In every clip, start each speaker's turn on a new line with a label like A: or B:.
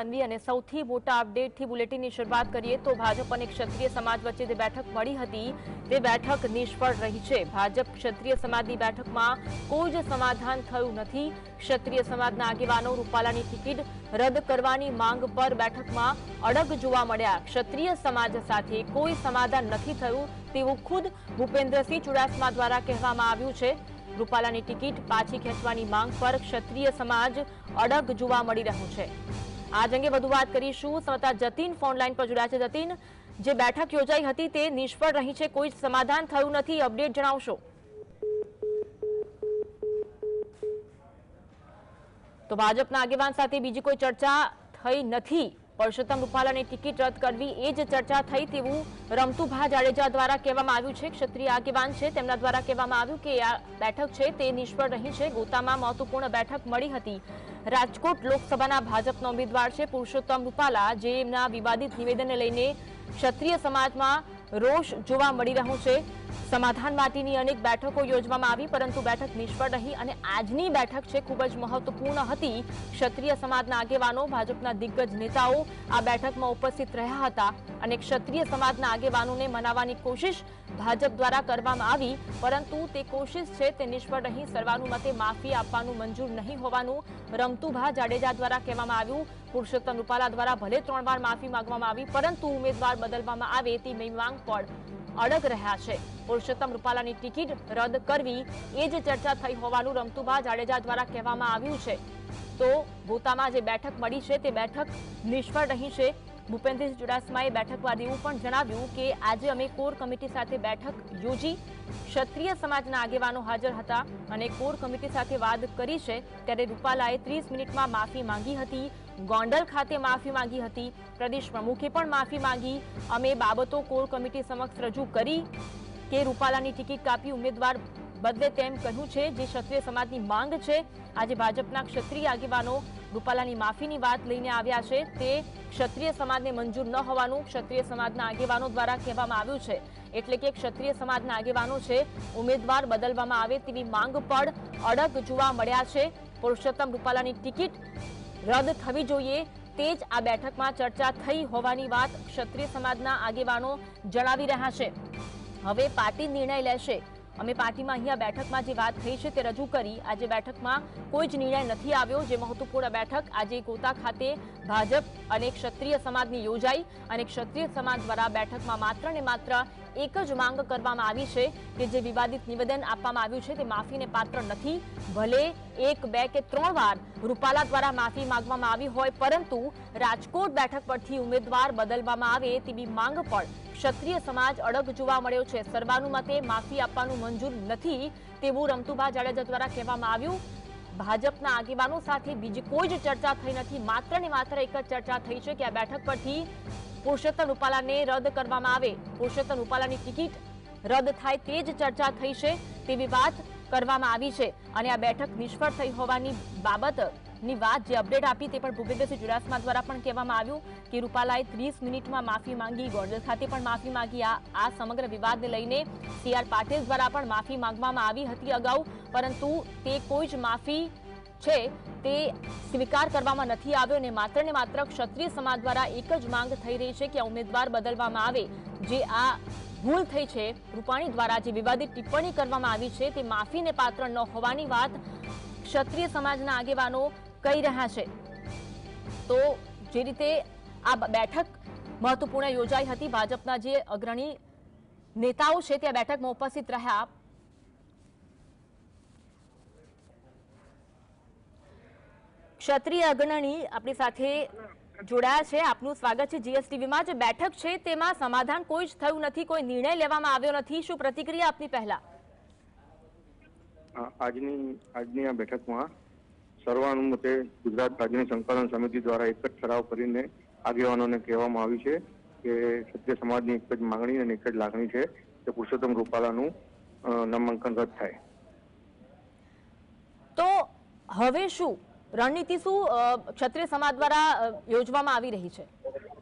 A: અનવી અને સૌથી મોટા અપડેટથી બુલેટિનની શરૂઆત કરીએ તો ભાજપ અને ક્ષત્રિય સમાજ વચ્ચે જે બેઠક મળી હતી, તે બેઠક નિષ્ફળ રહી છે. ભાજપ ક્ષત્રિય સમાજની બેઠકમાં કોઈ જ સમાધાન થયું નથી. ક્ષત્રિય સમાજના આગેવાનો રૂપાલાની ટિકિટ રદ કરવાની માંગ પર બેઠકમાં અડગ જોવા મળ્યા. ક્ષત્રિય સમાજ સાથે કોઈ સમાધાન નથી થયું તેવું ખુદ ભૂપેન્દ્રસિંહ ચુડાસમા દ્વારા કહેવામાં આવ્યું છે. રૂપાલાની ટિકિટ પાછી ખેંચવાની માંગ પર ક્ષત્રિય સમાજ અડગ જોવા મળી રહ્યું છે. આજ અંગે વધુ વાત કરીશું. સંવાદદાતા જતીન ફોનલાઈન પર જોડાયા છે. જતીન, જે બેઠક યોજાઈ હતી તે નિષ્ફળ રહી છે. કોઈ સમાધાન થયું નથી. અપડેટ જણાવશો. તો ભાજપના આગેવાન સાથે બીજી કોઈ ચર્ચા થઈ નથી. પરસોત્તમ રૂપાલાની ટિકિટ રદ કરવી એ જ ચર્ચા થઈ તેવું રમતુભા જાડેજા દ્વારા કહેવામાં આવ્યું છે. ક્ષત્રિય આગેવાન છે. તેમના દ્વારા કહેવામાં આવ્યું કે આ બેઠક છે તે નિષ્ફળ રહી છે. ગોતામાં મહત્વપૂર્ણ બેઠક મળી હતી. રાજકોટ લોકસભાના ભાજપના ઉમેદવાર છે પુરુષોત્તમ રૂપાલા, જે એમના વિવાદિત નિવેદનને લઈને ક્ષત્રિય સમાજમાં રોષ જોવા મળી રહ્યો છે. સમાધાન માટેની અનેક બેઠકો યોજવામાં આવી, પરંતુ બેઠક નિષ્ફળ રહી અને આજની બેઠક છે ખૂબ જ મહત્વપૂર્ણ હતી. ક્ષત્રિય સમાજના આગેવાનો, ભાજપના દિગ્ગજ નેતાઓ આ બેઠકમાં ઉપસ્થિત રહ્યા હતા અને ક્ષત્રિય સમાજના આગેવાનોને મનાવવાની કોશિશ ભાજપ દ્વારા કરવામાં આવી, પરંતુ તે કોશિશ છે તે નિષ્ફળ રહી, સર્વાનુમતે માફી આપવાનું મંજૂર નહીં હોવાનું રમતુભા જાડેજા દ્વારા કહેવામાં આવ્યું. પુરુષોત્તમ રૂપાલા દ્વારા ભલે ત્રણ વાર માફી માંગવામાં આવી, પરંતુ ઉમેદવાર બદલવામાં આવે તેની માંગ પણ અડગ રહ્યા છે. પુરુષોત્તમ રૂપાલાની ટિકિટ રદ કરવી એ જ ચર્ચા થઈ હોવાનું રમતુભા જાડેજા દ્વારા કહેવામાં આવ્યું છે. તો ગોતામાં જે બેઠક મળી છે તે બેઠક નિષ્ફળ રહી છે. ભૂપેન્દ્રસિંહ ચુડાસમાએ બેઠક બાદ એવું પણ જણાવ્યું કે આજે અમે કોર કમિટી સાથે બેઠક યોજી ક્ષત્રિય સમાજના આગેવાનો હાજર હતા અને કોર કમિટી સાથે વાત કરી છે ત્યારે રૂપાલાએ ત્રીસ મિનિટમાં માફી માંગી હતી, ગોંડલ ખાતે માફી માંગી હતી, પ્રદેશ પ્રમુખે પણ માફી માંગી. અમે બાબતો કોર કમિટી સમક્ષ રજૂ કરી કે રૂપાલાની ટિકિટ કાપી ઉમેદવાર બદલે તેમ કહ્યું છે, જે ક્ષત્રિય સમાજની માંગ છે. આજે ભાજપના ક્ષત્રિય આગેવાનો રૂપાલાની માફીની વાત લઈને આવ્યા છે. તે ક્ષત્રિય સમાજને મંજૂર ન હોવાનું ક્ષત્રિય સમાજના આગેવાનો દ્વારા કહેવામાં આવ્યું છે. એટલે કે ક્ષત્રિય સમાજના આગેવાનો છે, ઉમેદવાર બદલવામાં આવે તેવી માંગ પણ અડગ જોવા મળ્યા છે. પુરુષોત્તમ રૂપાલાની ટિકિટ રદ થવી જોઈએ. તે જ આ બેઠકમાં ચર્ચા થઈ હોવાની વાત ક્ષત્રિય સમાજના આગેવાનો જણાવી રહ્યા છે. હવે પાર્ટી નિર્ણય લેશે. અમે પાર્ટીમાં અહીંયા બેઠકમાં જે વાત થઈ છે તે રજૂ કરી. આજે બેઠકમાં કોઈ જ નિર્ણય નથી આવ્યો. જે મહત્વપૂર્ણ બેઠક આજે કોતા ખાતે ભાજપ અને ક્ષત્રિય સમાજની યોજાઈ અને ક્ષત્રિય સમાજ દ્વારા બેઠકમાં માત્ર ને માત્ર એક જ માંગ કરવામાં આવી છે કે જે વિવાદિત નિવેદન આપવામાં આવ્યું છે તે માફીને પાત્ર નથી. ભલે એક, બે કે ત્રણ વાર રૂપાલા દ્વારા માફી માંગવામાં આવી હોય, પરંતુ રાજકોટ બેઠક પરથી ઉમેદવાર બદલવામાં આવે તેવી માંગ પણ ક્ષત્રિય સમાજ અડગ જોવા મળ્યો છે. સર્વાનુમતે માફી આપવાનું મંજૂર નથી તેવું રમતુભા જાડેજા દ્વારા કહેવામાં આવ્યું. ભાજપના આગેવાનો સાથે બીજી કોઈ જ ચર્ચા થઈ નથી. માત્ર ને માત્ર એક જ ચર્ચા થઈ છે કે આ બેઠક પરથી પુરુષોત્તમ રૂપાલાને રદ કરવામાં આવે. પુરુષોત્તમ રૂપાલાની ટિકિટ રદ થાય તે જ ચર્ચા થઈ છે તેવી વાત કરવામાં આવી છે. અને આ બેઠક નિષ્ફળ થઈ હોવાની બાબતની વાત જે અપડેટ આપી તે પણ ભૂપેન્દ્રસિંહ ચુડાસમા દ્વારા પણ કહેવામાં આવ્યું કે રૂપાલાએ ત્રીસ મિનિટમાં માફી માંગી, ગોંડલ ખાતે પણ માફી માંગી. આ સમગ્ર વિવાદને લઈને સી આર પાટીલ દ્વારા પણ માફી માંગવામાં આવી હતી અગાઉ. પરંતુ તે કોઈ જ માફી છે તે સ્વીકાર કરવામાં નથી આવ્યો અને માત્ર ને માત્ર ક્ષત્રિય સમાજ દ્વારા એક જ માંગ થઈ રહી છે કે ઉમેદવાર બદલવામાં આવે. જે આ ભૂલ થઈ છે, રૂપાણી દ્વારા જે વિવાદિત ટિપ્પણી કરવામાં આવી છે, તે માફીને પાત્ર ન હોવાની વાત ક્ષત્રિય સમાજના આગેવાનો કહી રહ્યા છે. તો જે રીતે આ બેઠક મહત્વપૂર્ણ યોજાઈ હતી. ભાજપના જે અગ્રણી નેતાઓ છે, તે આ બેઠકમાં ઉપસ્થિત રહ્યા. ક્ષત્રિય અગ્રણી આપણી સાથે જોડાયા છે. આપનું સ્વાગત છે જીએસટીવીમાં. જે બેઠક છે તેમાં સમાધાન કોઈ જ થયું નથી કોઈ નિર્ણય લેવામાં આવ્યો નથી. શું પ્રતિક્રિયા આપની પહેલા?
B: આજની આજની આ બેઠકમાં સર્વાનુમતે ગુજરાત રાજ્યની સંકલન સમિતિ દ્વારા એક જ ઠરાવ કરીને આગેવાનોને કહેવામાં આવ્યું છે કે ક્ષત્રિય સમાજની એક જ માંગણી અને એક જ લાગણી છે કે પુરુષોત્તમ રૂપાલાનું નામાંકન રદ થાય.
A: તો હવે શું? રણનીતિ શું ક્ષત્રિય સમાજ દ્વારા યોજવામાં આવી રહી છે?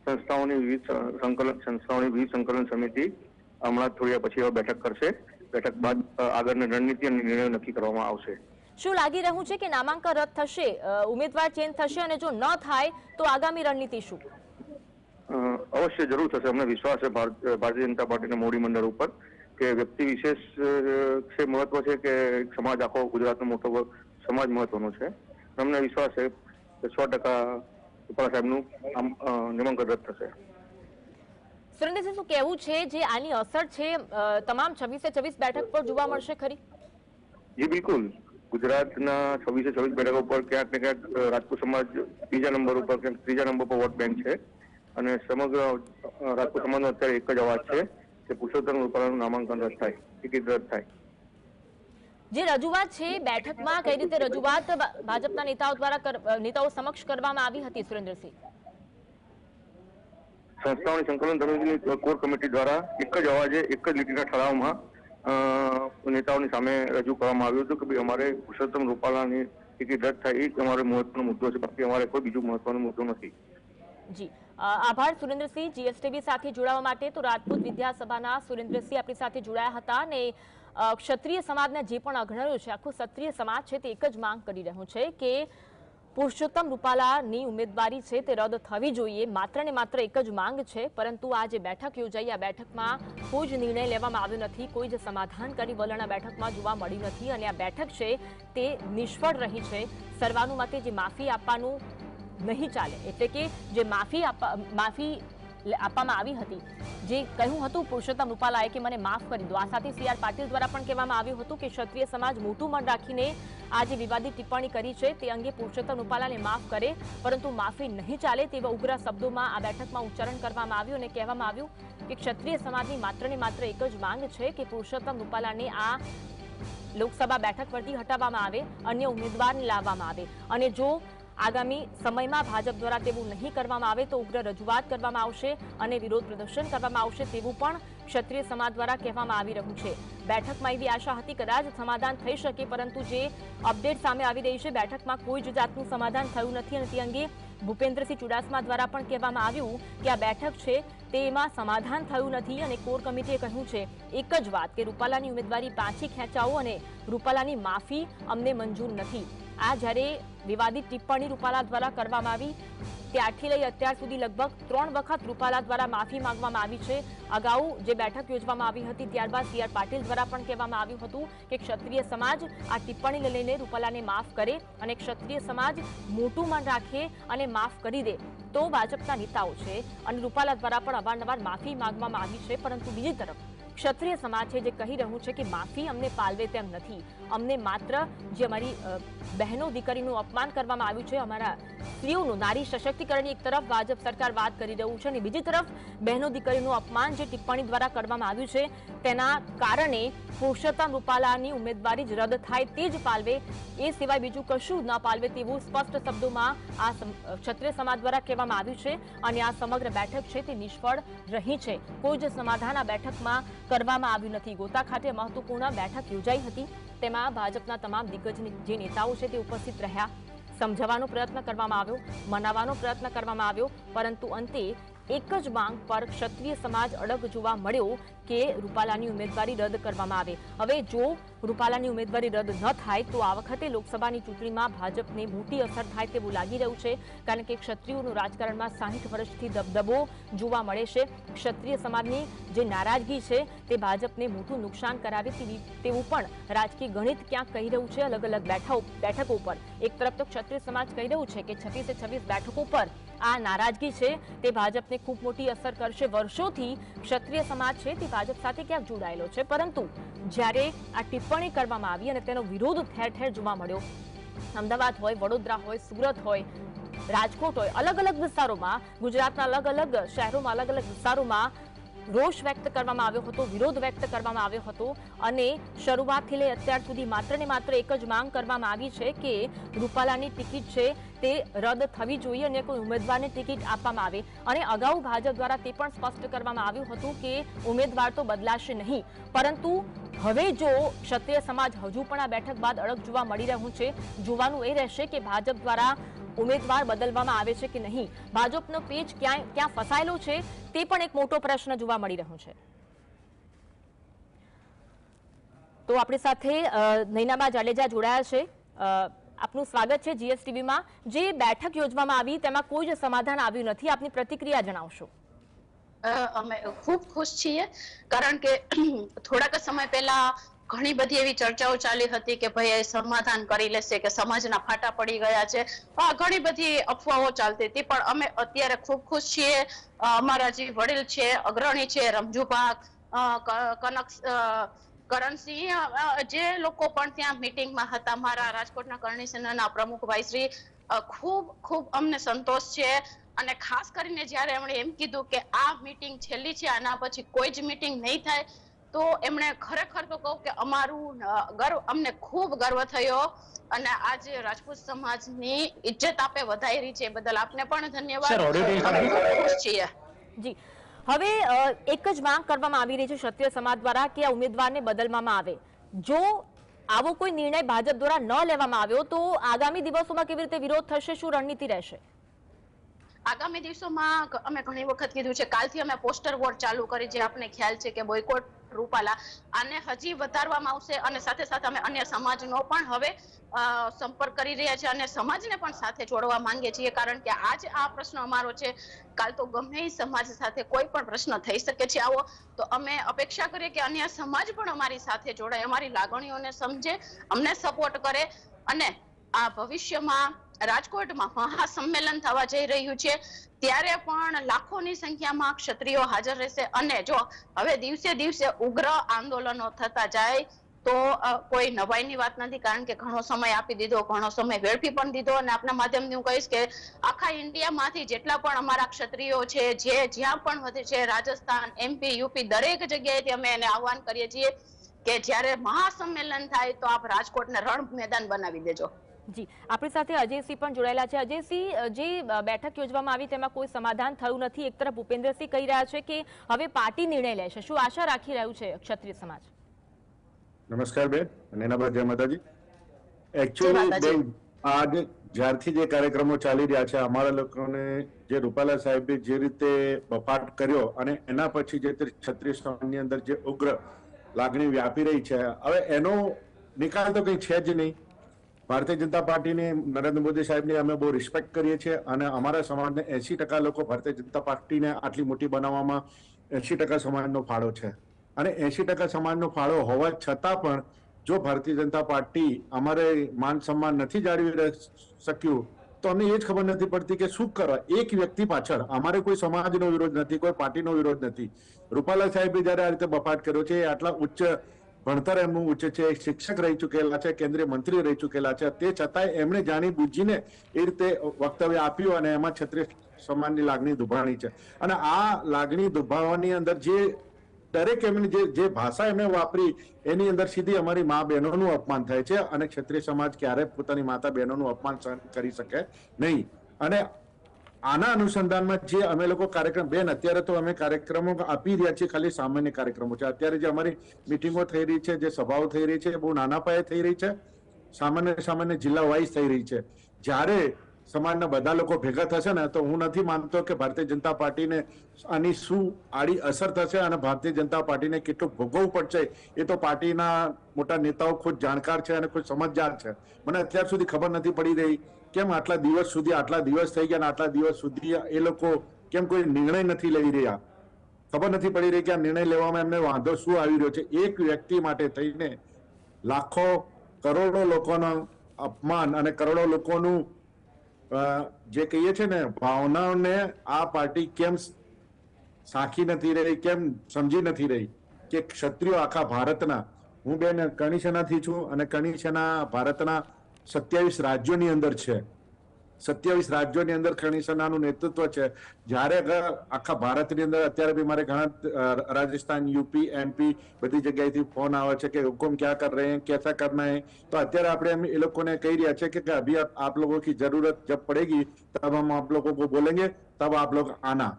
B: સંસ્થાઓની વિવિધ સંકલન સંસ્થાઓની વિવિધ સંકલન સમિતિ હમણાં થોડીયા થોડી પછી બેઠક કરશે. બેઠક બાદ આગળની રણનીતિ અને નિર્ણયો નક્કી કરવામાં આવશે.
A: શું લાગી રહ્યું છે કે નામાંકન રદ થશે? ઉમેદવાર ચેન્જ થશે અને જો ન થાય તો આગામી રણનીતિ શું?
B: અવશ્ય જરૂર થશે. અમને વિશ્વાસ છે ભારત- ભારતીય જનતા પાર્ટીના મોડી મંડળ ઉપર કે વ્યક્તિ વિશેષ છે મહત્વ છે કે સમાજ આખો ગુજરાતનો મોટો સમાજ મહત્વનો છે. અમને વિશ્વાસ છે કે સો ટકા રૂપાલા સાહેબનું આમ નામાંકન રદ થશે.
A: સુરેન્દ્રસિંહ શું કહેવું છે જે આની અસર છે તમામ છવ્વીસે છવ્વીસ બેઠક પર જોવા મળશે ખરી?
B: જી બિલકુલ. ગુજરાતના છવ્વીસે છવ્વીસ બેઠકો ઉપર ક્યાંક ને ક્યાંક રાજપૂત સમાજ બીજા નંબર ઉપર ક્યાંક ત્રીજા નંબર પર વોટ બેંક છે. અને સમગ્ર રાજપૂત સમાજનો અત્યારે એક જ અવાજ છે કે પુરુષોત્તમ રૂપાલાનું નામાંકન રદ થાય ટિકિટ રદ થાય.
A: જે રજૂઆત છે બેઠકમાં કઈ રીતે રજૂઆત ભાજપના નેતાઓ દ્વારા નેતાઓ સમક્ષ કરવામાં આવી હતી સુરેન્દ્રસિંહ?
B: સંસ્થાઓની સંકલન સમિતિની કોર કમિટી દ્વારા એક જ અવાજે એક જ લીટીના ઠરાવમાં નેતાઓની સામે રજૂ કરવામાં આવ્યું હતું કે ભાઈ અમારે પુરુષોત્તમ રૂપાલાની ટિકિટ રદ થાય એ જ અમારો મહત્વનો મુદ્દો છે બાકી અમારે કોઈ બીજો મહત્વનો મુદ્દો નથી.
A: જી. આભાર સુરેન્દ્રસિંહ. જીએસટીવી સાથે જોડાવા માટે તો રાજપૂત વિદ્યાસભાના સુરેન્દ્રસિંહ આપણી સાથે જોડાયા હતા અને ક્ષત્રિય સમાજના જે પણ અગ્રણીઓ છે, આખું ક્ષત્રિય સમાજ છે તે એક જ માંગ કરી રહ્યું છે કે પુરુષોત્તમ રૂપાલાની ઉમેદવારી છે તે રદ થવી જોઈએ. માત્ર ને માત્ર એક જ માંગ છે, પરંતુ આ જે બેઠક યોજાઈ, આ બેઠકમાં કોઈ જ નિર્ણય લેવામાં આવ્યો નથી, કોઈ જ સમાધાનકારી વલણ આ બેઠકમાં જોવા મળી નથી અને આ બેઠક છે તે નિષ્ફળ રહી છે. સર્વાનુમતે જે માફી આપવાનું નહીં ચાલે, એટલે કે જે માફી માફી આપવામાં આવી હતી. જે કહ્યું હતું પુરુષોત્તમ રૂપાલાએ કે મને માફ કરી દો. આ સાથે સી આર પાટીલ દ્વારા પણ કહેવામાં આવ્યું હતું કે ક્ષત્રિય સમાજ મોટું મન રાખીને આ જે વિવાદિત ટિપ્પણી કરી છે તે અંગે પુરુષોત્તમ રૂપાલાને માફ કરે, પરંતુ માફી નહીં ચાલે તેવા ઉગ્ર શબ્દોમાં આ બેઠકમાં ઉચ્ચારણ કરવામાં આવ્યું અને કહેવામાં આવ્યું કે ક્ષત્રિય સમાજની માત્ર ને માત્ર એક જ માંગ છે કે પુરુષોત્તમ રૂપાલાને આ લોકસભા બેઠક પરથી હટાવવામાં આવે, અન્ય ઉમેદવારને લાવવામાં આવે. અને જો આગામી સમયમાં ભાજપ દ્વારા તેવું નહીં કરવામાં આવે તો ઉગ્ર રજૂઆત કરવામાં આવશે અને વિરોધ પ્રદર્શન કરવામાં આવશે તેવું પણ ક્ષત્રિય સમાજ દ્વારા કહેવામાં આવી રહ્યું છે. બેઠકમાં એવી આશા હતી કદાચ સમાધાન થઈ શકે, પરંતુ જે અપડેટ સામે આવી રહી છે, બેઠકમાં કોઈ જ જાતનું સમાધાન થયું નથી અને તે અંગે ભૂપેન્દ્રસિંહ ચુડાસમા દ્વારા પણ કહેવામાં આવ્યું કે આ બેઠક છે, તેમાં સમાધાન થયું નથી અને કોર કમિટીએ કહ્યું છે, એક જ વાત કે રૂપાલાની ઉમેદવારી પાછી ખેંચાવો અને રૂપાલાની માફી અમને મંજૂર નથી. આ જ્યારે વિવાદિત ટિપ્પણી રૂપાલા દ્વારા કરવામાં આવી, ત્યારથી લઈ અત્યાર સુધી લગભગ ત્રણ વખત રૂપાલા દ્વારા માફી માંગવામાં આવી છે. અગાઉ જે બેઠક યોજવામાં આવી હતી, ત્યારબાદ સી આર પાટીલ દ્વારા પણ કહેવામાં આવ્યું હતું કે ક્ષત્રિય સમાજ આ ટિપ્પણીને લઈને રૂપાલાને માફ કરે અને ક્ષત્રિય સમાજ મોટું મન રાખે અને માફ કરી દે તો ભાજપના નેતાઓ છે. અને રૂપાલા દ્વારા પણ અવારનવાર માફી માંગવામાં આવી છે. પરંતુ બીજી તરફ, ક્ષત્રિય સમાજ છે જે કહી રહ્યું છે કે માફી અમને પાલવે તેમ નથી. અમને માત્ર જે અમારી બહેનો દીકરીનું અપમાન કરવામાં આવ્યું છે, અમારા સ્ત્રીઓનું, નારી સશક્તિકરણની એક તરફ ભાજપ સરકાર વાત કરી રહ્યું છે અને બીજી તરફ બહેનો દીકરીનું અપમાન જે ટિપ્પણી દ્વારા કરવામાં આવ્યું છે, તેના કારણે પુરુષોત્તમ રૂપાલાની ઉમેદવારી જ રદ થાય તે જ પાલવે, એ સિવાય બીજું કશું ન પાલવે તેવું સ્પષ્ટ શબ્દોમાં આ ક્ષત્રિય સમાજ દ્વારા કહેવામાં આવ્યું છે અને આ સમગ્ર બેઠક છે તે નિષ્ફળ રહી છે. કોઈ જ સમાધાન આ બેઠકમાં કરવામાં આવ્યું નથી. ગોતા ખાતે મહત્વપૂર્ણ બેઠક યોજાઈ હતી. તેમાં ભાજપના તમામ દિગ્ગજ જે નેતાઓ છે તે ઉપસ્થિત રહ્યા. સમજાવવાનો પ્રયત્ન કરવામાં આવ્યો, મનાવવાનો પ્રયત્ન કરવામાં આવ્યો, પરંતુ અંતે એક જ માંગ પર ક્ષત્રિય સમાજ અડગ જોવા મળ્યો કે રૂપાલાની ઉમેદવારી રદ કરવામાં આવે. હવે જો રૂપાલાની ઉમેદવારી રદ ન થાય, તો આ વખતે લોકસભાની ચૂંટણીમાં ભાજપને મોટી અસર થાય તેવું લાગી રહ્યું છે. કારણ કે ક્ષત્રિયોનું રાજકારણમાં સાહીઠ વર્ષથી દબદબો જોવા મળે છે. ક્ષત્રિય સમાજની જે નારાજગી છે, તે ભાજપને મોટું નુકસાન કરાવે તેવી પણ રાજકીય ગણિત ક્યાંક કહી રહ્યું છે અલગ અલગ બેઠકો બેઠકો પર. એક તરફ તો ક્ષત્રિય સમાજ કહી રહ્યું છે કે છવ્વીસે છવ્વીસ બેઠકો પર આ નારાજગી છે, તે ભાજપને ખૂબ મોટી અસર કરશે. વર્ષોથી ક્ષત્રિય સમાજ છે, તે ભાજપ સાથે ક્યાંક જોડાયેલો છે, પરંતુ જ્યારે આ ટિપ્પણી કરવામાં આવી અને તેનો વિરોધ ઠેર ઠેર જોવા મળ્યો, અમદાવાદ હોય, વડોદરા હોય, સુરત હોય, રાજકોટ હોય, અલગ અલગ વિસ્તારોમાં, ગુજરાતના અલગ અલગ શહેરોમાં, અલગ અલગ વિસ્તારોમાં રોષ વ્યક્ત કરવામાં આવ્યો હતો, વિરોધ વ્યક્ત કરવામાં આવ્યો હતો અને શરૂઆતથી લઈ અત્યાર સુધી માત્ર ને માત્ર એક જ માંગ કરવામાં આવી છે કે રૂપાલાની ટિકિટ છે તે રદ થવી જોઈએ અને કોઈ ઉમેદવારને ટિકિટ આપવામાં આવે. અને અગાઉ ભાજપ દ્વારા તે પણ સ્પષ્ટ કરવામાં આવ્યું હતું કે ઉમેદવાર તો બદલાશે નહીં. પરંતુ હવે જો ક્ષત્રિય સમાજ હજુ પણ આ બેઠક બાદ અડગ જોવા મળી રહ્યું છે, જોવાનું એ રહેશે કે ભાજપ દ્વારા ઉમેદવાર બદલવામાં આવે છે કે નહીં. ભાજપનો પેજ ક્યાં ક્યાં ફસાયેલો છે, તે પણ એક મોટો પ્રશ્ન જોવા મળી રહ્યો છે. તો આપણી સાથે નૈનાબા જાડેજા જોડાયા છે. આપનું સ્વાગત છે જીએસટીવીમાં. જે બેઠક યોજવામાં આવી, તેમાં કોઈ જ સમાધાન આવ્યું નથી. આપની પ્રતિક્રિયા જણાવશો.
C: અમે ખૂબ ખુશ છીએ, કારણ કે થોડાક સમય પહેલા ઘણી બધી એવી ચર્ચાઓ ચાલી હતી કે ભાઈ સમાધાન કરી લેશે કે સમાજના ફાટા પડી ગયા છે. આ ઘણી બધી અફવાઓ ચાલતી હતી, પણ અમે અત્યારે ખૂબ ખુશ છીએ. અમારા જે વડીલ છે, અગ્રણી છે રમજુભા કનક કરણસિંહ જે લોકો પણ ત્યાં મિટિંગમાં હતા મારા રાજકોટના કરણી સેનાના પ્રમુખ ભાઈશ્રી ખૂબ ખૂબ અમને સંતોષ છે. અને ખાસ કરીને જ્યારે એમણે એમ કીધું કે આ મીટિંગ છેલ્લી છે આના પછી કોઈ જ મિટિંગ નહીં થાય તો એમણે ખરેખર તો કહું કે અમારું ગર્વ અમને ખૂબ ગર્વ થયો. અને આજે રાજપૂત સમાજની ઇજ્જત આપે વધારી છે એ બદલ આપને પણ ધન્યવાદ.
D: Sir, audio
C: અમે ખૂબ ખુશ છીએ.
A: જી. હવે એક જ માંગ કરવામાં આવી રહી છે ક્ષત્રિય સમાજ દ્વારા કે આ ઉમેદવારને બદલવામાં આવે. જો આવો કોઈ નિર્ણય ભાજપ દ્વારા ન લેવામાં આવ્યો, તો આગામી દિવસોમાં કેવી રીતે વિરોધ થશે, શું રણનીતિ રહેશે?
C: આગામી દિવસોમાં અમે ઘણી વખત કીધું છે, કાલથી અમે પોસ્ટર વોર ચાલુ કરી, જે આપને ખ્યાલ છે કે બોયકોટ રૂપાલા. આને હજી વધારવામાં આવશે અને સાથે સાથે અમે અન્ય સમાજનો પણ હવે સંપર્ક કરી રહ્યા છીએ અને સમાજને પણ સાથે જોડવા માંગીએ છીએ. કારણ કે આજ આ પ્રશ્ન અમારો છે. કાલ તો ગમે સમાજ સાથે કોઈ પણ પ્રશ્ન થઈ શકે છે. આવો, તો અમે અપેક્ષા કરીએ કે અન્ય સમાજ પણ અમારી સાથે જોડાય, અમારી લાગણીઓને સમજે, અમને સપોર્ટ કરે અને આ ભવિષ્યમાં રાજકોટમાં મહાસંમેલન થવા જઈ રહ્યું છે. ત્યારે પણ લાખોની સંખ્યામાં ક્ષત્રિયો હાજર રહેશે અને જો હવે દિવસે દિવસે ઉગ્ર આંદોલનો થતા જાય, તો કોઈ નવાઈની વાત નથી, કારણ કે ઘણો સમય આપી દીધો, ઘણો સમય વેડફી પણ દીધો અને આપના માધ્યમથી હું કહીશ કે આખા ઇન્ડિયામાંથી જેટલા પણ અમારા ક્ષત્રિયો છે, જે જ્યાં પણ વધે છે, રાજસ્થાન, એમપી, યુપી, દરેક જગ્યાએથી અમે એને આહવાન કરીએ છીએ કે જ્યારે મહાસંમેલન થાય તો આપ રાજકોટને રણ મેદાન બનાવી દેજો.
A: જી આપણી સાથે અજયસિંહ પણ જોડાયેલા છે. અજયસિંહ જે બેઠક યોજવામાં આવી તેમાં કોઈ સમાધાન થયું નથી. એક તરફ ભૂપેન્દ્રસિંહ કહી રહ્યા છે કે હવે પાર્ટી નિર્ણય લેશે. શું આશા રાખી રહ્યું છે ક્ષત્રિય સમાજ?
D: નમસ્કાર બેન અને એના બાદ જય માતાજી. એકચ્યુઅલી બેન આજે જ્યારથી જે કાર્યક્રમો ચાલી રહ્યા છે અમારા લોકોને જે રૂપાલા સાહેબે જે રીતે બફાટ કર્યો અને એના પછી જે છત્રીસની અંદર જે ઉગ્ર લાગણી વ્યાપી રહી છે હવે એનો નિકાલ તો કંઈ છે જ નહીં. ભારતીય જનતા પાર્ટીની નરેન્દ્ર મોદી સાહેબની અમે બહુ રિસ્પેક્ટ કરીએ છીએ અને અમારા સમાજને એસી ટકા લોકો ભારતીય જનતા પાર્ટીને આટલી મોટી બનાવવામાં એસી ટકા સમાજનો ફાળો છે. અને એસી ટકા સમાજનો ફાળો હોવા છતાં પણ જો ભારતીય જનતા પાર્ટી અમારે માન સન્માન નથી જાળવી શક્યું, તો અમને એ જ ખબર નથી પડતી કે શું કરવા. એક વ્યક્તિ પાછળ, અમારે કોઈ સમાજનો વિરોધ નથી, કોઈ પાર્ટીનો વિરોધ નથી. રૂપાલા સાહેબે જયારે આ રીતે બફાટ કર્યો છે, એ આટલા ઉચ્ચ ભણતર એમનું ઉચ્ચ છે, શિક્ષક રહી ચૂકેલા છે, કેન્દ્રીય મંત્રી રહી ચૂકેલા છે. તે છતાંય એમણે જાણી બુજીને એ રીતે વક્તવ્ય આપ્યું અને એમાં ક્ષત્રિય સમાનની લાગણી દુભાણી છે. અને આ લાગણી દુભાવવાની અંદર જે દરેક એમની જે ભાષા એમણે વાપરી, એની અંદર સીધી અમારી મા બહેનોનું અપમાન થાય છે અને ક્ષત્રિય સમાજ ક્યારે પોતાની માતા બહેનોનું અપમાન કરી શકે નહીં. અને આના અનુસંધાનમાં જે અમે લોકો કાર્યક્રમ, બેન, અત્યારે તો અમે કાર્યક્રમો આપી રહ્યા છીએ ખાલી સામાન્ય કાર્યક્રમો છે. અત્યારે જે અમારી મિટિંગો થઈ રહી છે, જે સભાઓ થઈ રહી છે, એ બહુ નાના પાયે થઈ રહી છે. સામાન્ય સામાન્ય જિલ્લા વાઇઝ થઈ રહી છે. જ્યારે સમાજના બધા લોકો ભેગા થશે ને, તો હું નથી માનતો કે ભારતીય જનતા પાર્ટીને આની શું આડી અસર થશે અને ભારતીય જનતા પાર્ટીને કેટલું ભોગવવું પડશે, એ તો પાર્ટીના મોટા નેતાઓ ખુદ જાણકાર છે અને ખુદ સમજદાર છે. મને અત્યાર સુધી ખબર નથી પડી રહી કેમ આટલા દિવસ સુધી આટલા દિવસ થઈ ગયા આટલા દિવસ સુધી એ લોકો કેમ કોઈ નિર્ણય નથી લઈ રહ્યા? ખબર નથી પડી રહી કે આ નિર્ણય લેવામાં એમને વાંધો શું આવી રહ્યો છે? એક વ્યક્તિ માટે થઈને લાખો, કરોડો લોકોનો અપમાન અને કરોડો લોકોનું જે કહીએ છે ને, ભાવનાઓને આ પાર્ટી કેમ સાખી નથી રહી, કેમ સમજી નથી રહી કે ક્ષત્રિયો આખા ભારતના? હું બેન કણી સેનાથી છું અને કણી સેના ભારતના સત્યાવીસ રાજ્યોની અંદર છે. સત્યાવીસ રાજ્યોની અંદર ખણી સેનાનું નેતૃત્વ છે. જ્યારે આખા ભારતની અંદર અત્યારે બી મારે ઘણા રાજસ્થાન, યુપી એમપી બધી જગ્યાએથી ફોન આવે છે કે હુકમ ક્યાં કર રહે, કેસા કરના હે. તો અત્યારે આપણે એમ એ લોકોને કહી રહ્યા છે કે અભી આપ લોકો કી જરૂરત જબ પડેગી, તબ હમ આપ લોકો કો બોલેંગે, તબ આપ લોગ આના.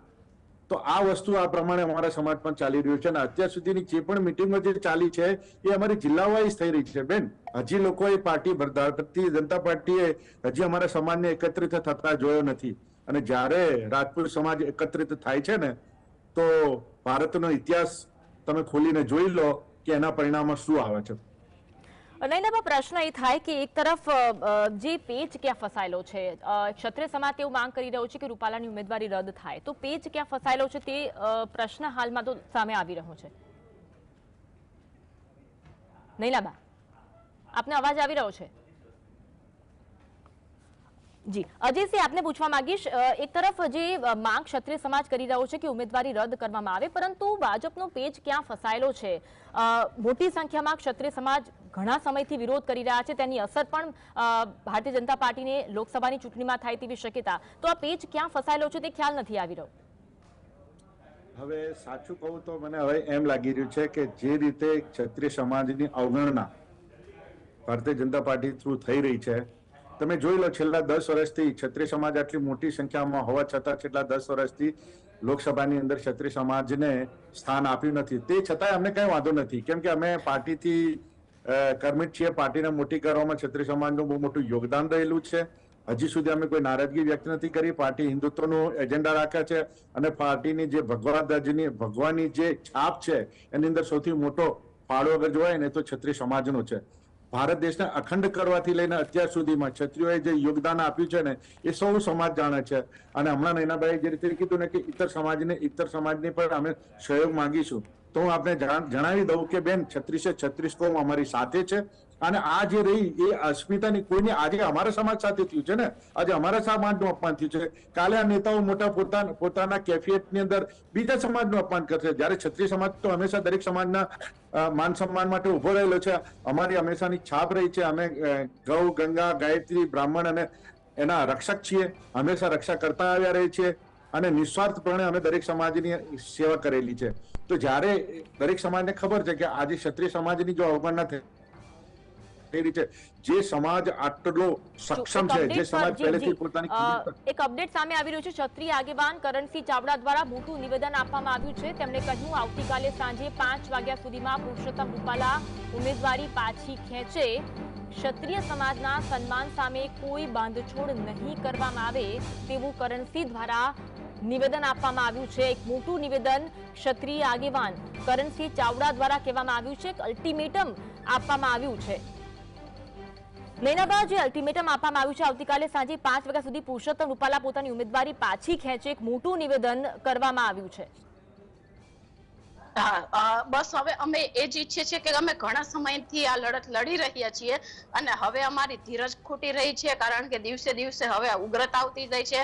D: તો આ વસ્તુ આ પ્રમાણે અમારા સમાજમાં ચાલી રહ્યું છે અને અત્યાર સુધીની જે પણ મિટિંગો જે ચાલી છે, એ અમારી જિલ્લા વાઇઝ થઈ રહી છે. બેન, હજી લોકોએ પાર્ટી ભારતીય જનતા પાર્ટીએ હજી અમારા સમાજને એકત્રિત થતા જોયો નથી. અને જ્યારે રાજપૂત સમાજ એકત્રિત થાય છે ને, તો ભારતનો ઇતિહાસ તમે ખોલીને જોઈ લો કે એના પરિણામો શું આવે છે.
A: નૈનાબા પ્રશ્ન એ થાય કે એક તરફ જે પેજ ક્યાં ફસાયેલો છે ક્ષત્રિય સમાજ તેવું માંગ કરી રહ્યો છે કે રૂપાલાની ઉમેદવારી રદ થાય. તો પેજ ક્યાં ફસાયેલો છે તે પ્રશ્ન હાલમાં તો સામે આવી રહ્યો છે. નૈનાબા આપને અવાજ આવી રહ્યો છે? જી. અજયસિંહ, આપને પૂછવા માંગીશ એક તરફ જે માંગ ક્ષત્રિય સમાજ કરી રહ્યો છે કે ઉમેદવારી રદ કરવામાં આવે, પરંતુ ભાજપનો પેજ ક્યાં ફસાયેલો છે? મોટી સંખ્યામાં ક્ષત્રિય સમાજ ઘણા સમયથી વિરોધ કરી રહ્યા છે, તેની અસર પણ ભારતીય જનતા પાર્ટીને લોકસભાની ચૂંટણીમાં થાય તેવી શક્યતા. તો આ પેજ ક્યાં ફસાયેલો છે તે ખ્યાલ નથી આવી રહ્યો.
D: હવે સાચું કહું તો મને હવે એમ લાગી રહ્યું છે કે જે રીતે ક્ષત્રિય સમાજની અવગણના ભારતીય જનતા પાર્ટી થ્રુ થઈ રહી છે તમે જોઈ લો, છેલ્લા દસ વર્ષથી ક્ષત્રિય સમાજ આટલી મોટી સંખ્યામાં હોવા છતાં છેલ્લા દસ વર્ષથી લોકસભાની અંદર ક્ષત્રિય સમાજને સ્થાન આપ્યું નથી. તે છતાંય અમને કઈ વાંધો નથી. કેમ કે અમે પાર્ટીથી કર્મિત છીએ. પાર્ટીને મોટી કરવામાં ક્ષત્રિય સમાજનું બહુ મોટું યોગદાન રહેલું છે. હજી સુધી અમે કોઈ નારાજગી વ્યક્ત નથી કરી. પાર્ટી હિન્દુત્વનું એજન્ડા રાખે છે અને પાર્ટીની જે ભગવાદાજીની ભગવાનની જે છાપ છે, એની અંદર સૌથી મોટો ફાળો અગર જોવાય ને તો ક્ષત્રિય સમાજનો છે. ભારત દેશને અખંડ કરવાથી લઈને અત્યાર સુધીમાં ક્ષત્રિયોએ જે યોગદાન આપ્યું છે ને, એ સૌ સમાજ જાણે છે. અને હમણાં નૈનાભાઈ જે રીતે કીધું ને કે ઇતર સમાજને ઇતર સમાજની પણ અમે સહયોગ માંગીશું. તો હું આપને જાણ- જણાવી દઉં કે બેન, છત્રીસે છત્રીસ કોમ અમારી સાથે છે. અને આ જે રહી, એ અસ્મિતાની કોઈની આજે અમારા સમાજ સાથે થયું છે ને? આજે અમારા સમાજનું અપમાન થયું છે. કાલે આ નેતાઓ મોટા પોતાના પોતાના કેફિયટની અંદર બીજા સમાજનું અપમાન કરશે. જ્યારે ક્ષત્રિય સમાજ તો હંમેશા દરેક સમાજના માન સન્માન માટે ઊભો રહેલો છે. અમારી હંમેશાની છાપ રહી છે. અમે ગૌ, ગંગા, ગાયત્રી, બ્રાહ્મણ અને એના રક્ષક છીએ. હંમેશા રક્ષા કરતા આવ્યા રહી છીએ. અને નિસ્વાર્થપણે અમે દરેક સમાજની સેવા કરેલી છે. તો જ્યારે દરેક સમાજને ખબર છે કે આજે ક્ષત્રિય સમાજની જો અવગણના થઈ રહી છે જે સમાજ આટલો સક્ષમ છે જે સમાજ પહેલેથી પોતાની
A: એક અપડેટ સામે આવી રહ્યું છે. ક્ષત્રિય આગેવાન કરણસિંહ ચાવડા દ્વારા મોટું નિવેદન આપવામાં આવ્યું છે. તેમણે કહ્યું આવતીકાલે સાંજે પાંચ વાગ્યા સુધીમાં પુરુષોત્તમ રૂપાલા ઉમેદવારી પાછી ખેંચે. ક્ષત્રિય સમાજના સન્માન સામે કોઈ બાંધછોડ નહીં કરવામાં આવે તેવું કરણસિંહ દ્વારા નિવેદન આપવામાં આવ્યું છે. એક મોટું નિવેદન ક્ષત્રિય આગેવાન કરણસિંહ ચાવડા દ્વારા કહેવામાં આવ્યું છે અલ્ટિમેટમ આપવામાં આવ્યું છે. નૈનાબા જે અલ્ટિમેટમ આપવામાં આવ્યું છે. આવતીકાલે સાંજે પાંચ વાગ્યા સુધી પુરુષોત્તમ રૂપાલા પોતાની ઉમેદવારી પાછી ખેંચે. એક મોટું નિવેદન કરવામાં આવ્યું છે.
C: હા બસ હવે અમે એ જ ઈચ્છીએ છીએ કે અમે ઘણા સમયથી આ લડત લડી રહ્યા છીએ અને હવે અમારી ધીરજ ખૂટી રહી છે કારણ કે દિવસે દિવસે હવે ઉગ્રતા આવતી જાય છે.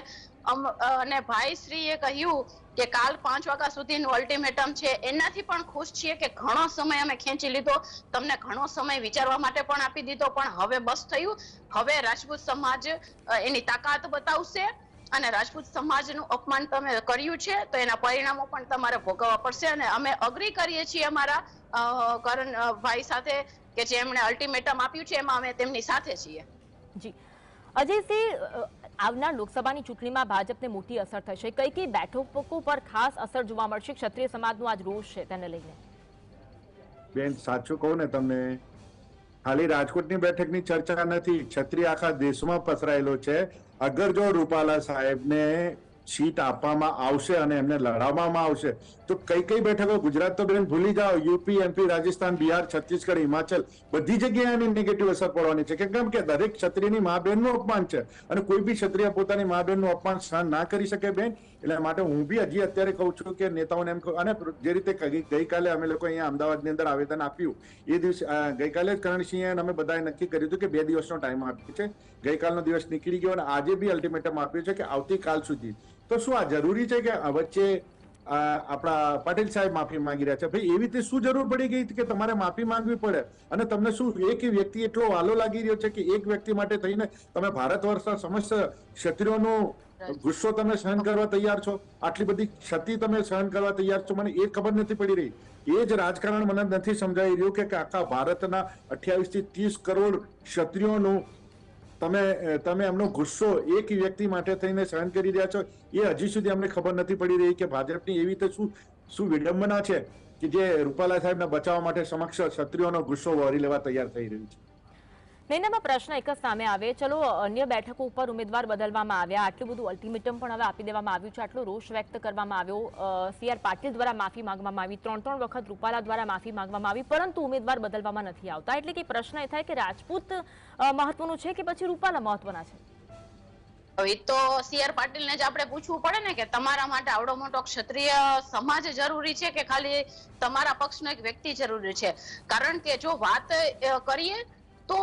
C: અને ભાઈશ્રીએ કહ્યું કે કાલ પાંચ વાગ્યા સુધીનું અલ્ટિમેટમ છે. એનાથી પણ ખુશ છીએ કે ઘણો સમય અમે ખેંચી લીધો. તમને ઘણો સમય વિચારવા માટે પણ આપી દીધો, પણ હવે બસ થયું. હવે રાજપૂત સમાજ એની તાકાત બતાવશે અને રાજપૂત સમાજનું અપમાન તમે કર્યું છે, તો એના પરિણામો પણ તમારે ભોગવવા પડશે. અને અમે અગ્રી કરીએ છીએ અમારા કરણ ભાઈ સાથે કે જેમણે અલ્ટિમેટમ આપ્યું છે, એમાં અમે તેમની સાથે છીએ.
A: જી. અજયસિંહ આવનાર લોકસભાની ચૂંટણીમાં ભાજપને મોટી અસર થશે. કઈ કઈ બેઠકો પર ખાસ અસર જોવા મળશે? ક્ષત્રિય સમાજનો આજ રોષ છે તેને લઈને.
D: બેન, સાચું કહું ને તમને, ખાલી રાજકોટની બેઠકની ચર્ચા નથી, ક્ષત્રિય આખા દેશમાં પસરાયેલો છે. અગર જો રૂપાલા સાહેબને સીટ આપવામાં આવશે અને એમને લડાવવામાં આવશે તો કઈ કઈ બેઠકો ગુજરાત તો બેન ભૂલી જાઓ યુપી એમપી રાજસ્થાન બિહાર છત્તીસગઢ હિમાચલ બધી જગ્યાએ એની નેગેટિવ અસર પડવાની છે કે કેમ કે દરેક ક્ષત્રિયની મા બહેનનું અપમાન છે અને કોઈ બી ક્ષત્રિય પોતાની મા બહેનનું અપમાન સહન ના કરી શકે બેન, એટલે માટે હું બી હજી અત્યારે કહું છું કે નેતાઓને એમ અને જે રીતે ગઈ- ગઈકાલે અમે લોકો અહીંયા અમદાવાદની અંદર આવેદન આપ્યું, એ દિવસે ગઈકાલે જ કરણસિંહે અમે બધાએ નક્કી કર્યું હતું કે બે દિવસનો ટાઈમ આપ્યો છે ગઈકાલનો દિવસ નીકળી ગયો અને આજે બી અલ્ટિમેટમ આપ્યું છે કે આવતીકાલ સુધી તો શું આ જરૂરી છે કે આ વચ્ચે આપણા પાટીલ સાહેબ માફી માંગી રહ્યા છે? ભાઈ એવી રીતે શું જરૂર પડી ગઈ કે તમારે માફી માંગવી પડે? અને તમને શું એક વ્યક્તિ એટલો વાલો લાગી રહ્યો છે કે એક વ્યક્તિ માટે થઈને તમે ભારત વર્ષના સમસ્ત ક્ષત્રિયોનો ગુસ્સો તમે સહન કરવા તૈયાર છો? આટલી બધી ક્ષતિ તમે સહન કરવા તૈયાર છો? મને એ ખબર નથી પડી રહી. એ જ રાજકારણ મને નથી સમજાઈ રહ્યું કે આખા ભારતના અઠ્યાવીસથી ત્રીસ કરોડ ક્ષત્રિયોનું તમે તમે એમનો ગુસ્સો એક વ્યક્તિ માટે થઈને સહન કરી રહ્યા છો, એ હજી સુધી અમને ખબર નથી પડી રહી કે ભાજપની એવી રીતે શું શું વિડંબના છે કે જે રૂપાલા સાહેબને બચાવવા માટે સમક્ષ ક્ષત્રિયોનો ગુસ્સો વહોરી લેવા તૈયાર થઈ રહ્યું છે.
A: નૈનામાં પ્રશ્ન એક જ સામે આવે. ચલો, અન્ય બેઠકો ઉપર ઉમેદવાર બદલવામાં આવ્યા. આટલું બધું અલ્ટિમેટમ પણ હવે આપી દેવામાં આવ્યું છે. આટલો રોષ વ્યક્ત કરવામાં આવ્યો. સી આર પાટીલ દ્વારા માફી માંગવામાં આવી. ત્રણ ત્રણ વખત રૂપાલા દ્વારા માફી માંગવામાં આવી. પરંતુ ઉમેદવાર બદલવામાં નથી આવતા. એટલે કે પ્રશ્ન એ થાય કે રાજપૂત મહત્વનું છે કે પછી રૂપાલા મહત્વના છે?
C: હવે તો સી આર પાટીલને જ આપણે પૂછવું પડે ને કે તમારા માટે આવડો મોટો ક્ષત્રિય સમાજ જરૂરી છે કે ખાલી તમારા પક્ષનો એક વ્યક્તિ જરૂરી છે? કારણ કે જો વાત કરીએ તો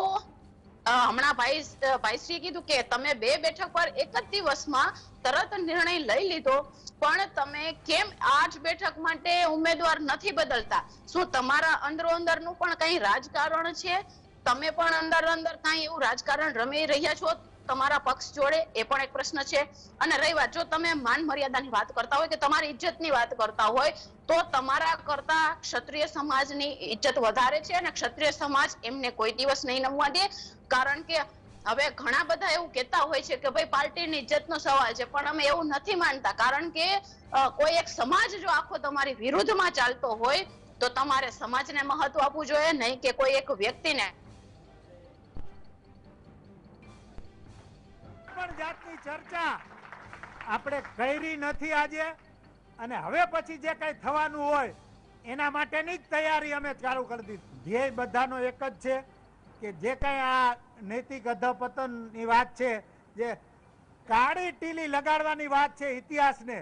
C: હમણાં ભાઈ ભાઈશ્રીએ કીધું કે તમે બે બેઠક પર એક જ દિવસમાં તરત નિર્ણય લઈ લીધો, પણ તમે કેમ આ જ બેઠક માટે ઉમેદવાર નથી બદલતા? શું તમારા અંદરો અંદરનું પણ કઈ રાજકારણ છે? તમે પણ અંદર અંદર કાંઈ એવું રાજકારણ રમી રહ્યા છો? તમારા પક્ષ જોડે? એ પણ એક પ્રશ્ન છે. અને રહી વાત જો તમે માન મર્યાદાની વાત કરતા હોય કે તમારી ઇજ્જતની વાત કરતા હોય તો તમારા કરતા ક્ષત્રિય સમાજની ઇજ્જત વધારે છે અને ક્ષત્રિય સમાજ એમને કોઈ દિવસ નહીં નમવા દે. કારણ કે હવે ઘણા બધા એવું કહેતા હોય છે કે ભાઈ પાર્ટીની ઇજ્જતનો સવાલ છે, પણ અમે એવું નથી માનતા. કારણ કે કોઈ એક સમાજ જો આખો તમારી વિરુદ્ધમાં ચાલતો હોય, તો તમારે સમાજને મહત્વ આપવું જોઈએ, નહીં કે કોઈ એક વ્યક્તિને.
E: પણ જાતની ચર્ચા આપણે કરી નથી આજે. અને હવે પછી જે કઈ થવાનું હોય, એના માટેની જ તૈયારી અમે ચાલુ કરી દીધી. ધ્યેય બધાનો એક જ છે કે જે કઈ આ નૈતિક અધપતનની વાત છે, જે કાળી ટીલી લગાડવાની વાત છે ઇતિહાસને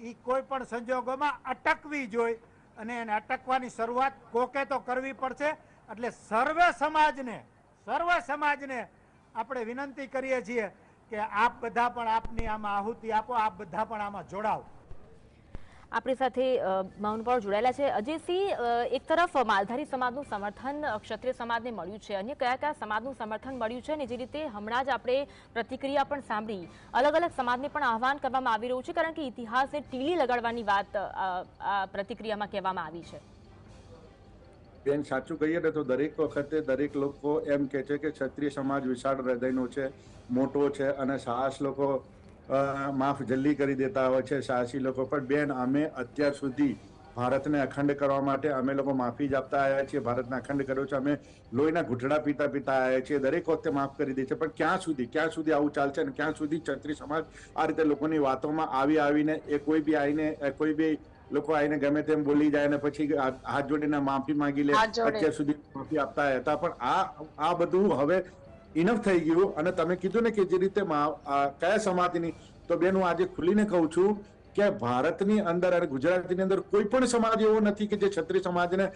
E: એ કોઈ પણ સંજોગોમાં અટકવી જોઈ અને એને અટકવાની શરૂઆત કોકે તો કરવી પડશે. એટલે સર્વે સમાજને, સર્વ સમાજને આપણે વિનંતી કરીએ છીએ કે આપ બધા પણ આપની આમાં આહુતિ આપો, આપ બધા પણ આમાં જોડાઓ.
A: આપણી સાથે પર જોડાયેલા છે. અજયસિંહ એક તરફ માલધારી સમાજનું સમર્થન ક્ષત્રિય સમાજને મળ્યું છે. અન્ય કયા કયા સમાજનું સમર્થન મળ્યું છે અને જે રીતે હમણાં જ આપણે પ્રતિક્રિયા પણ સાંભળી, અલગ અલગ સમાજને પણ આહવાન કરવામાં આવી રહ્યું છે, કારણ કે ઇતિહાસને ટીલી લગાડવાની વાત આ પ્રતિક્રિયામાં કહેવામાં આવી છે.
D: બેન, સાચું કહીએ ને તો દરેક વખતે દરેક લોકો એમ કે છે કે ક્ષત્રિય સમાજ વિશાળ હૃદયનો છે, મોટો છે અને સાહસ લોકો માફ જલ્દી કરી દેતા હોય છે સાહસી લોકો. પણ બેન અમે અત્યાર સુધી ભારતને અખંડ કરવા માટે અમે લોકો માફી જ આપતા આવ્યા છીએ. ભારતને અખંડ કર્યો છે. અમે લોહીના ઘૂંટડા પીતા પીતા આવ્યા છીએ. દરેક વખતે માફ કરી દે છે. પણ ક્યાં સુધી? ક્યાં સુધી આવું ચાલશે અને ક્યાં સુધી ક્ષત્રિય સમાજ આ રીતે લોકોની વાતોમાં આવી આવીને એ કોઈ બી આવીને કોઈ બી લોકો આવીને ગમે તેમ બોલી જાય ને પછી હાથ હાથ જોડીને માફી માંગી લે અત્યાર સુધી માફી આપતા હતા. પણ આ આ બધું હવે ઇનફ થઈ ગયું અને તમે કીધું ને કે જે રીતે કયા સમાજની તો બેન, હું આજે ખુલીને કહું છું કે ભારતની અંદર અને ગુજરાતની અંદર કોઈ પણ સમાજ એવો નથી કે જે ક્ષત્રિય સમાજને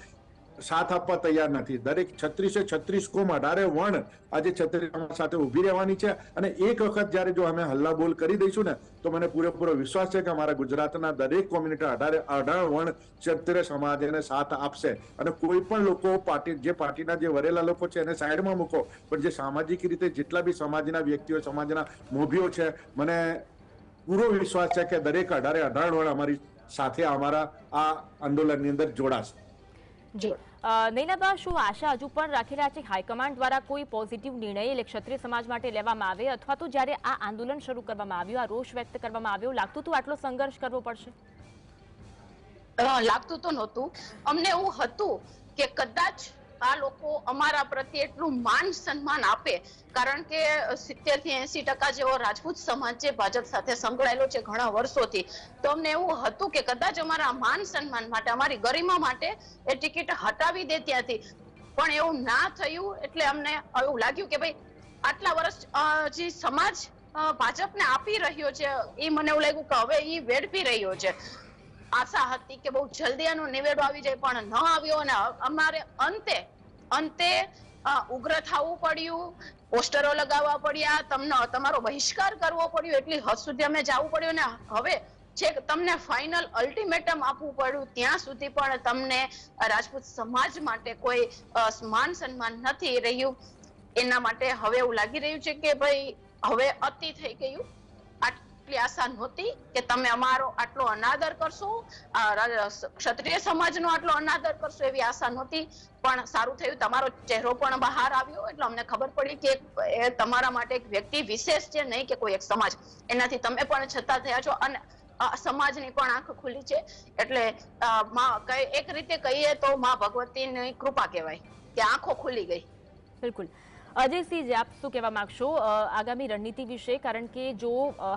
D: સાથ આપવા તૈયાર નથી. દરેક છત્રીસે છત્રીસ કોમ અઢારે વણ આજે છત્રીસ સાથે ઊભી રહેવાની છે અને એક વખત જ્યારે જો અમે હલ્લા બોલ કરી દઈશું ને, તો મને પૂરેપૂરો વિશ્વાસ છે કે અમારા ગુજરાતના દરેક કોમ્યુનિટી અઢારે અઢાર વણ ક્ષત્રિય સમાજ એને સાથ આપશે. અને કોઈ પણ લોકો પાર્ટી, જે પાર્ટીના જે વરેલા લોકો છે એને સાઈડમાં મૂકો, પણ જે સામાજિક રીતે જેટલા બી સમાજના વ્યક્તિઓ, સમાજના મોભીઓ છે, મને પૂરો વિશ્વાસ છે કે દરેક અઢારે અઢાર વણ અમારી સાથે અમારા આ આંદોલનની અંદર જોડાશે.
C: જી.
A: નૈનાબા શું આશા હજુ પણ રાખેલા છે હાઈકમાન્ડ દ્વારા કોઈ પોઝિટિવ નિર્ણય એટલે ક્ષત્રિય સમાજ માટે લેવામાં આવે અથવા તો જ્યારે આ આંદોલન શરૂ કરવામાં આવ્યું આ રોષ વ્યક્ત કરવામાં આવ્યો લાગતું હતું આટલો સંઘર્ષ કરવો પડશે?
C: લાગતું તો નહોતું. અમને એવું હતું કે કદાચ આ લોકો અમારા પ્રત્યે એટલું માન સન્માન આપે. કારણ કે સિત્તેરથી એસી ટકા જેવો રાજપૂત સમાજ છે, ભાજપ સાથે સંકળાયેલો છે ઘણા વર્ષોથી. તો અમને એવું હતું કે કદાચ અમારા માન સન્માન માટે, અમારી ગરિમા માટે એ ટિકિટ હટાવી દે ત્યાંથી. પણ એવું ના થયું એટલે અમને એવું લાગ્યું કે ભાઈ, આટલા વર્ષ જે સમાજ ભાજપને આપી રહ્યો છે, એ મને એવું લાગ્યું કે હવે એ વેડફી રહ્યો છે. આશા હતી કે બહુ જલ્દી આનો નિવેડો આવી જાય, પણ ન આવ્યો અને અમારે અંતે અંતે ઉગ્ર થવું પડ્યું, પોસ્ટરો લગાવવા પડ્યા, તમને, તમારો બહિષ્કાર કરવો પડ્યો, એટલી હદ સુધી અમે જવું પડ્યું ને હવે જે તમને ફાઇનલ અલ્ટિમેટમ આપવું પડ્યું, ત્યાં સુધી પણ તમને રાજપૂત સમાજ માટે કોઈ માન સન્માન નથી રહ્યું. એના માટે હવે એવું લાગી રહ્યું છે કે ભાઈ, હવે અતિ થઈ ગયું. આટલી આશા નહોતી કે તમે અમારો આટલો અનાદર કરશો ક્ષત્રિય સમાજનો આટલો અનાદર કરશો એવી આશા નહોતી પણ સારું થયું, તમારો ચહેરો પણ બહાર આવ્યો, એટલે અમને ખબર પડી કે તમારા માટે એક વ્યક્તિ વિશેષ છે, નહીં કે કોઈ એક સમાજ. એનાથી તમે પણ છતાં થયા છો અને સમાજની પણ આંખ ખુલી છે. એટલે એક રીતે કહીએ તો માં ભગવતીની કૃપા કહેવાય કે આંખો ખુલી ગઈ.
A: બિલકુલ. અજયસિંહ, જે આપ શું કહેવા માગશો? આગામી રણનીતિ વિશે, કારણ કે જો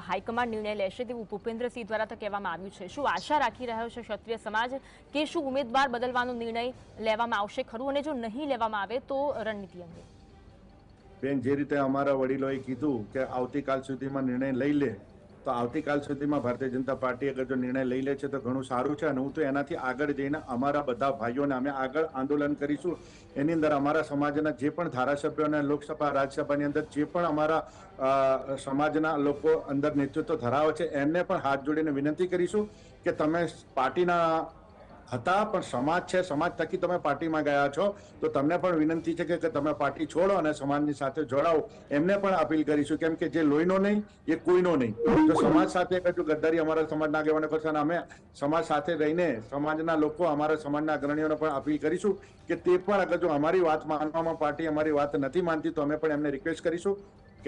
A: હાઈકમાન્ડ નિર્ણય લેશે તેવું ભૂપેન્દ્રસિંહ દ્વારા તો કહેવામાં આવ્યું છે. શું આશા રાખી રહ્યો છે ક્ષત્રિય સમાજ કે શું ઉમેદવાર બદલવાનો નિર્ણય લેવામાં આવશે ખરું? અને જો નહીં લેવામાં આવે તો રણનીતિ અંગે.
D: બેન, જે રીતે અમારા વડીલોએ કીધું કે આવતીકાલ સુધીમાં નિર્ણય લઈ લે તો આવતીકાલ સુધીમાં ભારતીય જનતા પાર્ટી અગર જો નિર્ણય લઈ લે છે તો ઘણું સારું છે અને હું તો એનાથી આગળ જઈને અમારા બધા ભાઈઓને અમે આગળ આંદોલન કરીશું. એની અંદર અમારા સમાજના જે પણ ધારાસભ્યો અને લોકસભા, રાજ્યસભાની અંદર જે પણ અમારા સમાજના લોકો અંદર નેતૃત્વ ધરાવે છે, એમને પણ હાથ જોડીને વિનંતી કરીશું કે તમે પાર્ટીના હતા, પણ સમાજ છે, સમાજ થકી તમે પાર્ટીમાં ગયા છો, તો તમને પણ વિનંતી છે કે તમે પાર્ટી છોડો અને સમાજની સાથે જોડાઓ. એમને પણ અપીલ કરીશું કેમ કે જે લોહીનો નહીં, એ કોઈનો નહીં. સમાજ સાથે જો ગદ્દારી અમારા સમાજના આગેવાનો કરશે અને અમે સમાજ સાથે રહીને સમાજના લોકો, અમારા સમાજના અગ્રણીઓને પણ અપીલ કરીશું કે તે પણ અગર જો અમારી વાત માનવામાં પાર્ટી અમારી વાત નથી માનતી, તો અમે પણ એમને રિક્વેસ્ટ કરીશું.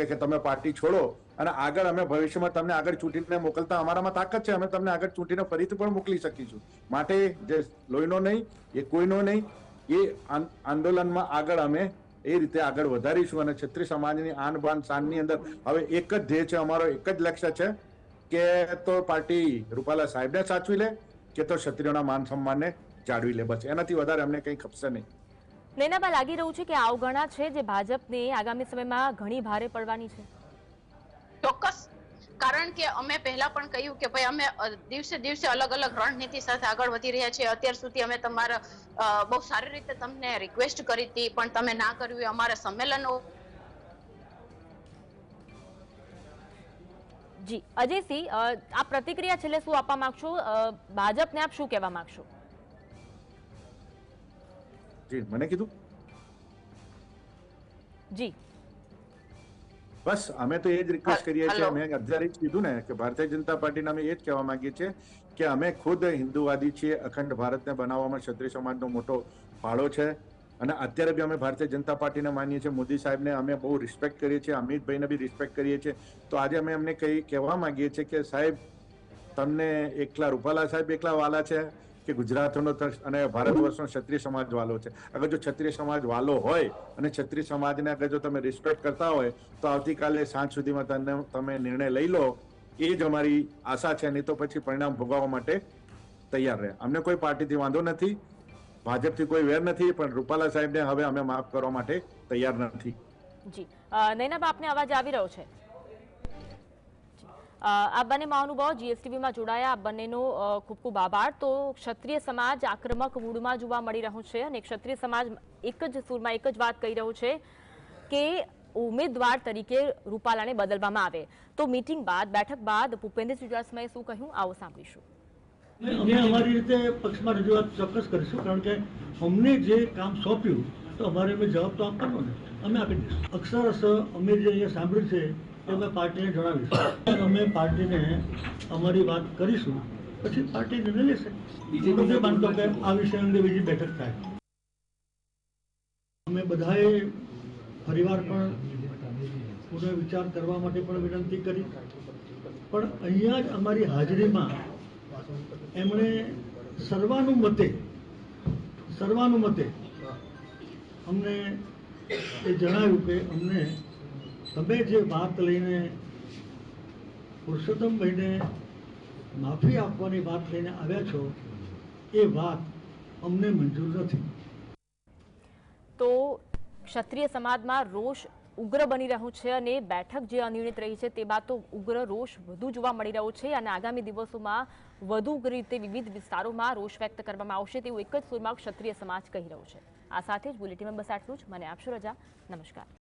D: કે તમે પાર્ટી છોડો અને આગળ અમે ભવિષ્યમાં તમને આગળ ચૂંટીને મોકલતા અમારામાં તાકાત છે, અમે તમને આગળ ચૂંટીને ફરીથી પણ મોકલી શકીશું. માટે જે લોહીનો નહીં, એ કોઈનો નહીં, એ આંદોલનમાં આગળ અમે એ રીતે આગળ વધારીશું અને છત્રી સમાજની આન બાન શાનની અંદર હવે એક જ ધ્યેય છે, અમારો એક જ લક્ષ્ય છે કે તો પાર્ટી રૂપાલા સાહેબને સાચવી લે, કે તો ક્ષત્રિયોના માન સન્માનને જાળવી લે. બસ, એનાથી વધારે અમને કંઈ ખપશે નહીં.
A: નૈનાબા લાગી રહ્યું છે કે આ અવગણા છે જે ભાજપને આગામી સમયમાં ઘણી ભારે પડવાની છે.
C: ચોક્કસ. કારણ કે અમે પહેલા પણ કહ્યું કે ભાઈ અમે દિવસે દિવસે અલગ અલગ રણનીતિ સાથે આગળ વધી રહ્યા છીએ. અત્યાર સુધી અમે તમારા બહુ સારી રીતે તમને રિક્વેસ્ટ કરી હતી પણ તમે ના કર્યું અમારા સંમેલનો
A: જી અજયસિંહ આ પ્રતિક્રિયા છેલ્લે શું આપવા માંગશો? ભાજપને આપ શું કહેવા માંગશો?
D: જી મને કીધું?
A: જી.
D: બસ અમે તો એ જ રિક્વેસ્ટ કરીએ છીએ. અમે અત્યારે જ કીધું ને કે ભારતીય જનતા પાર્ટીના અમે એ જ કહેવા માંગીએ છીએ કે અમે ખુદ હિન્દુવાદી છીએ અખંડ ભારતને બનાવવામાં ક્ષત્રિય સમાજનો મોટો ફાળો છે. અને અત્યારે બી અમે ભારતીય જનતા પાર્ટીને માનીએ છીએ. મોદી સાહેબને અમે બહુ રિસ્પેક્ટ કરીએ છીએ અમિતભાઈને બી રિસ્પેક્ટ કરીએ છીએ. તો આજે અમે એમને કઈ કહેવા માંગીએ છીએ કે સાહેબ તમને એકલા રૂપાલા સાહેબ એકલા વાલા છે. કે ગુજરાતનો અને ભારત ક્ષત્રિય સમાજ વાલો છે. અગર જો ક્ષત્રિય સમાજ વાલો હોય અને ક્ષત્રિય સમાજને અગર જો તમે રિસ્પેક્ટ કરતા હોય, તો આવતીકાલે સાંજ સુધીમાં તમને તમે નિર્ણય લઈ લો. એ જ અમારી આશા છે, નહીં તો પછી પરિણામ ભોગવવા માટે તૈયાર રહે. અમને કોઈ પાર્ટીથી વાંધો નથી, ભાજપથી કોઈ વેર નથી, પણ રૂપાલા સાહેબને હવે અમે માફ કરવા માટે તૈયાર નથી.
A: જી. નૈનાબા, આપને અવાજ આવી રહ્યો છે? આ બંને મહાનુભાવો જીએસટીવીમાં જોડાયા. આ બંનેનો ખૂબ ખૂબ આભાર. તો ક્ષત્રિય સમાજ આક્રમક મૂડમાં જોવા મળી રહ્યું છે અને ક્ષત્રિય સમાજ એક જ સૂરમાં એક જ વાત કહી રહ્યું છે કે ઉમેદવાર તરીકે રૂપાલાને બદલવામાં આવે. તો મીટિંગ બાદ, બેઠક બાદ ભૂપેન્દ્રસિંહ ચુડાસમાએ શું કહ્યું? આવો સાંભળીશું.
F: અમે અમારી રીતે પક્ષમાં રજૂઆત ચોક્કસ કરીશું, કારણ કે અમને જે કામ સોંપ્યું, તો અમારે અમે જવાબ તો આપવાનો ને અમે આપી દઈશું. અક્ષરશ અમે જે અહીંયા સાંભળ્યું છે એ અમે પાર્ટીને જણાવીશું અમે પાર્ટીને અમારી વાત કરીશું પછી પાર્ટી નિર્ણય લેશે નથી માનતો કે આ વિષય અંગે બીજી બેઠક થાય. અમે બધાએ ફરીવાર પણ પુનઃ વિચાર કરવા માટે પણ વિનંતી કરી. પણ અહીંયા જ અમારી હાજરીમાં એમણે સર્વાનુમતે સર્વાનુમતે અમને એ જણાવ્યું કે અમને તમે જે વાત લઈને પુરુષોત્તમભાઈને માફી આપવાની વાત લઈને આવ્યા છો, એ વાત અમને મંજૂર નથી.
A: તો ક્ષત્રિય સમાજમાં રોષ ઉગ્ર બની રહ્યું છે અને બેઠક જે અનિર્ણિત રહી છે તે બાદ તો ઉગ્ર રોષ વધુ જોવા મળી રહ્યો છે અને આગામી દિવસોમાં વધુ ઉગ્ર રીતે વિવિધ વિસ્તારોમાં રોષ વ્યક્ત કરવામાં આવશે તેવું એક જ સુરમાં ક્ષત્રિય સમાજ કહી રહ્યો છે. આ સાથે જ બુલેટિનમાં બસ આટલું જ મને આપશો, રજા. નમસ્કાર.